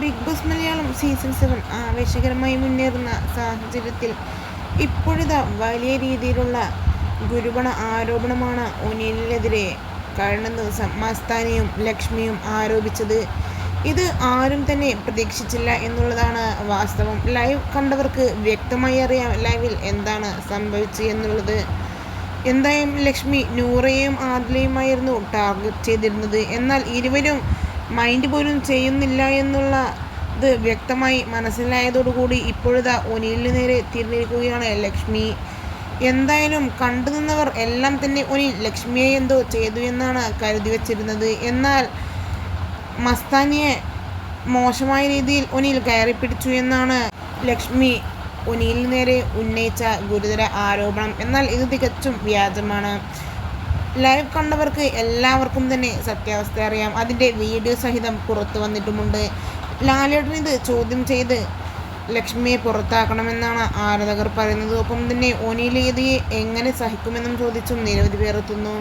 Bigg Boss Malayalam season seven ആവേശകരമായി മുന്നേറുന്ന സാഹചര്യത്തിൽ ഇപ്പോഴിതാ വലിയ രീതിയിലുള്ള ഗുരുപണ ആരോപണമാണ് ഒനിലിനെതിരെ കഴിഞ്ഞ ദിവസം മസ്താനിയും ലക്ഷ്മിയും ആരോപിച്ചത്. ഇത് ആരും തന്നെ പ്രതീക്ഷിച്ചില്ല എന്നുള്ളതാണ് വാസ്തവം. ലൈവ് കണ്ടവർക്ക് വ്യക്തമായി അറിയാം ലൈവിൽ എന്താണ് സംഭവിച്ചത് എന്നുള്ളത്. എന്തായാലും ലക്ഷ്മി നൂറയും ആദിലയുമായിരുന്നു ടാർഗറ്റ് ചെയ്തിരുന്നത്. എന്നാൽ ഇരുവരും മൈൻഡ് പോലും ചെയ്യുന്നില്ല എന്നുള്ള ഇത് വ്യക്തമായി മനസ്സിലായതോടുകൂടി ഇപ്പോഴത്തെ ഒനിലിന് നേരെ തിരിഞ്ഞിരിക്കുകയാണ് ലക്ഷ്മി. എന്തായാലും കണ്ടു നിന്നവർ എല്ലാം തന്നെ ഒനിൽ ലക്ഷ്മിയെ എന്തോ ചെയ്തു എന്നാണ് കരുതി വച്ചിരുന്നത്. എന്നാൽ മസ്താനിയെ മോശമായ രീതിയിൽ ഒനിൽ കയറി പിടിച്ചു എന്നാണ് ലക്ഷ്മി ഒനിലിന് നേരെ ഉന്നയിച്ച ഗുരുതര ആരോപണം. എന്നാൽ ഇത് തികച്ചും വ്യാജമാണ്. ലൈവ് കണ്ടവർക്ക് എല്ലാവർക്കും തന്നെ സത്യാവസ്ഥ അറിയാം. അതിന്റെ വീഡിയോ സഹിതം പുറത്തു വന്നിട്ടുമുണ്ട്. ലാലേട്ടൻ ഇത് ചോദ്യം ചെയ്ത് ലക്ഷ്മിയെ പുറത്താക്കണമെന്നാണ് ആരാധകർ പറയുന്നത്. ഒപ്പം തന്നെ ഒനിലേതിയെ എങ്ങനെ സഹിക്കുമെന്നും ചോദിച്ചും നിരവധി പേർ എത്തുന്നു.